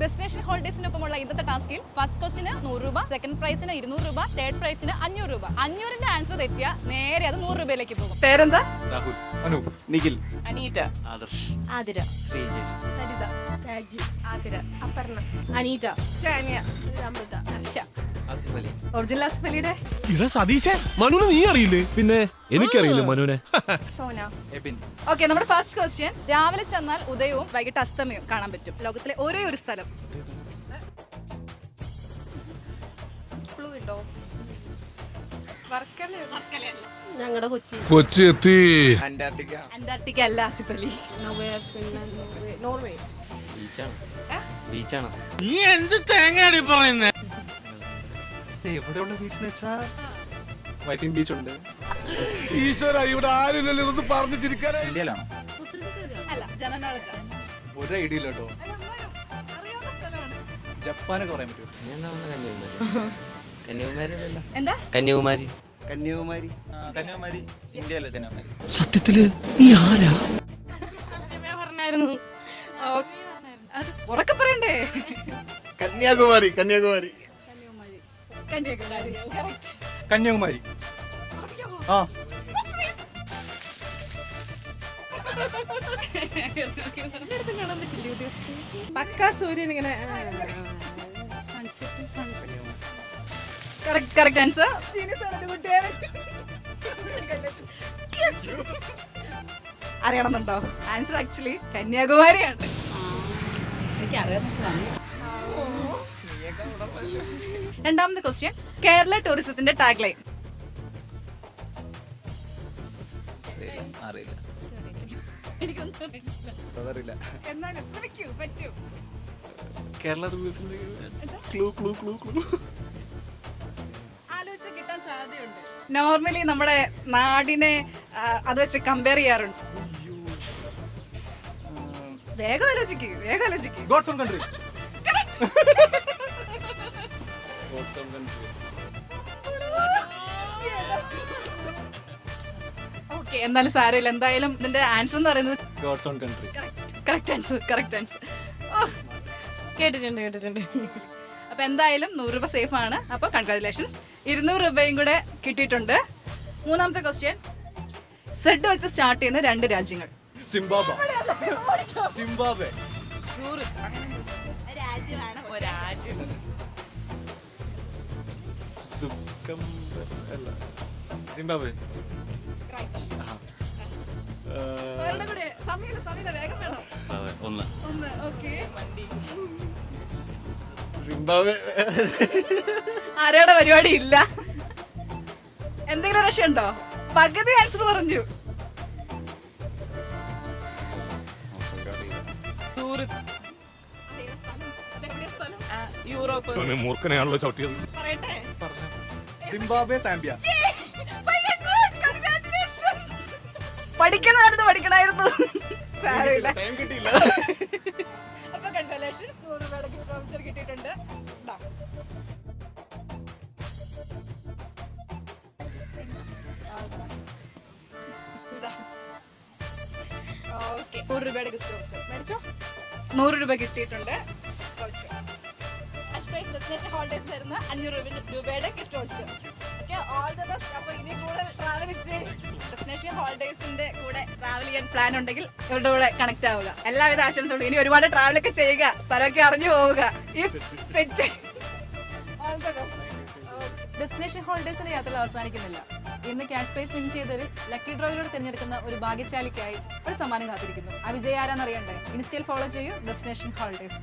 Destination ഹോളിഡേസിനൊപ്പമുള്ള ഇന്നത്തെ ടാസ്കിൽ first ക്വസ്റ്റിന് നൂറ് രൂപ സെക്കൻഡ് പ്രൈസിന് ഇരുന്നൂറ് രൂപ തേർഡ് പ്രൈസിന് അഞ്ഞൂറ് രൂപ. അഞ്ഞൂറിന്റെ ആൻസർ തെറ്റിയ നേരെ അത് നൂറ് രൂപയിലേക്ക് പോകും. പേരെന്താ? രാഹുൽ. അനു. നിഖിൽ. അനീറ്റ ആദർശ്. ആതിര. സരിത. രാജി. ആതിര. അപർണ. അനീറ്റ അമൃത ഹർഷ അലി ഒറിജിനൽ ആസിഫലിയുടെ ഇടാ സതീശേ മനുവിനെ നീ അറിയില്ലേ? പിന്നെ എനിക്കറിയില്ല മനുവിനെ? സോന. എബിൻ ഓക്കെ നമ്മുടെ ഫസ്റ്റ് ക്വസ്റ്റ്യൻ രാവിലെ ചെന്നാൽ ഉദയവും വൈകിട്ട് അസ്തമയവും കാണാൻ പറ്റും. ലോകത്തിലെ ഒരേ ഒരു സ്ഥലം. ഞങ്ങളുടെ കൊച്ചി കൊച്ചി. എത്തി അന്റാർട്ടിക്ക. അന്റാർട്ടിക്ക അല്ല Asif Ali Norway Finland Norway. Norway ബീച്ചാണ് ബീച്ചാണ്. നീ എന്ത് തേങ്ങയാണ് പറയുന്നേ? എവിടെയുള്ള ബീച്ചെന്ന് വെച്ചാ വൈറ്റിംഗ് ബീച്ച് ഉണ്ട് ഈശ്വര ഇവിടെ ആരുമില്ലല്ലോ ഇതൊന്ന് പറഞ്ഞു ചിരിക്കാനാ ഇന്ത്യയിലാണോ? അല്ല ഒരു ഐഡിയ ഇല്ല കേട്ടോ. ജപ്പാനൊക്കെ പറയാൻ പറ്റുമോ? കന്യാകുമാരി? എന്താ? കന്യാകുമാരി. കന്യാകുമാരി. കന്യാകുമാരി. ഇന്ത്യയല്ലേ കന്യാകുമാരി. സത്യത്തിൽ നീ ആരാ? പറഞ്ഞായിരുന്നു. ഓക്കേ. അത് ഉറക്കെ പറയണ്ടേ? കന്യാകുമാരി കന്യാകുമാരി. കന്യാകുമാരി. ആ. പക്ക സൂര്യൻ ഇങ്ങനെ answer. അറിയണമെന്നുണ്ടോ? ആൻസർ ആക്ച്വലി കന്യാകുമാരിയാണ്. രണ്ടാമത്തെ ക്വസ്റ്റ്യൻ കേരള ടൂറിസത്തിന്റെ ടാഗ് ലൈൻ അറിയില്ല അതറിയില്ല. എന്നാലും ശ്രമിക്കൂ പറ്റൂ. Kerala clue clue clue clue. ആലോചിച്ച് കിട്ടാൻ സാധ്യതയുണ്ട്. നോർമലി നമ്മുടെ നാടിനെ അത് വെച്ച് കമ്പയർ ചെയ്യാറുണ്ട്. വേഗം ആലോചിക്കുക വേഗം ആലോചിക്കുക ഗോഡ്സ് ഓൺ കൺട്രി എന്നാലും സാരമില്ല. എന്തായാലും ഇതിന്റെ ആൻസർ എന്ന് പറയുന്നത് God's own country correct answer correct answer കേട്ടിട്ടുണ്ട് കേട്ടിട്ടുണ്ട്. അപ്പൊ എന്തായാലും നൂറ് രൂപ സേഫ് ആണ്. അപ്പൊ കൺഗ്രാറ്റുലേഷൻസ് ഇരുന്നൂറ് രൂപയും കൂടെ കിട്ടിയിട്ടുണ്ട്. മൂന്നാമത്തെ ക്വസ്റ്റ്യൻ സെഡ് വെച്ച് സ്റ്റാർട്ട് ചെയ്യുന്ന രണ്ട് രാജ്യങ്ങൾ. സിംബാബ. സിംബാബെ. രാജ്യമാണ് രാജ്യം സുക്കം അല്ല സിംബാബെ സമയമില്ല സമയമില്ല വേഗം വേണം. ഒന്ന്. ഒന്ന് ഓക്കെ. സിംബാബെ ആരുടെ പരിപാടി ഇല്ല. എന്തെങ്കിലും രക്ഷ ഉണ്ടോ പകുതി ആൻസർ പറഞ്ഞു. യൂറോപ്പ്. മൂർഖനെയാണല്ലോ ചവിട്ടിയത്. പറയട്ടെ. സിംബാബെ സാമ്പിയ പഠിക്കുന്ന കാലത്ത് പഠിക്കണമായിരുന്നു സാരമില്ല. ടൈം കിട്ടിയില്ല. അപ്പൊ കൺഗ്രാലേഷൻസ് നൂറ് രൂപയുടെ voucher കിട്ടിയിട്ടുണ്ട്. നൂറ് രൂപയുടെ ഗിഫ്റ്റ് വൗച്ചർ മേടിച്ചോ? നൂറ് രൂപ കിട്ടിയിട്ടുണ്ട്. വൗച്ചർ അഷ്പ്രൈസ് ഡെസ്റ്റിനേഷൻ ഹോളിഡേസ് തരുന്ന അഞ്ഞൂറ് രൂപ രൂപയുടെ gift voucher okay all the best അപ്പോൾ ഇനി കൂടെ ട്രാവൽ ചെയ്യാൻ പ്ലാൻ ഉണ്ടെങ്കിൽ ഇവരുടെ കൂടെ കണക്ട് ആവുക. എല്ലാവിധ ആശംസകളും. ഇനി ഒരുപാട് ട്രാവൽ ഒക്കെ ചെയ്യുക. സ്ഥലമൊക്കെ അറിഞ്ഞു പോവുക. സെറ്റ് ഡെസ്റ്റിനേഷൻ ഹോളിഡേസിന്റെ യാത്ര അവസാനിക്കുന്നില്ല. ഇന്ന് ക്യാഷ് പ്രൈസ് വിൻ ചെയ്തതിൽ ലക്കി ഡ്രോയിലൂടെ തിരഞ്ഞെടുക്കുന്ന ഒരു ഭാഗ്യശാലിക്കായി ഒരു സമ്മാനം കാത്തിരിക്കുന്നു. ആ വിജയ ആരാന്നറിയണ്ടേ? ഇൻസ്റ്റയിൽ ഫോളോ ചെയ്യൂ. Destination holidays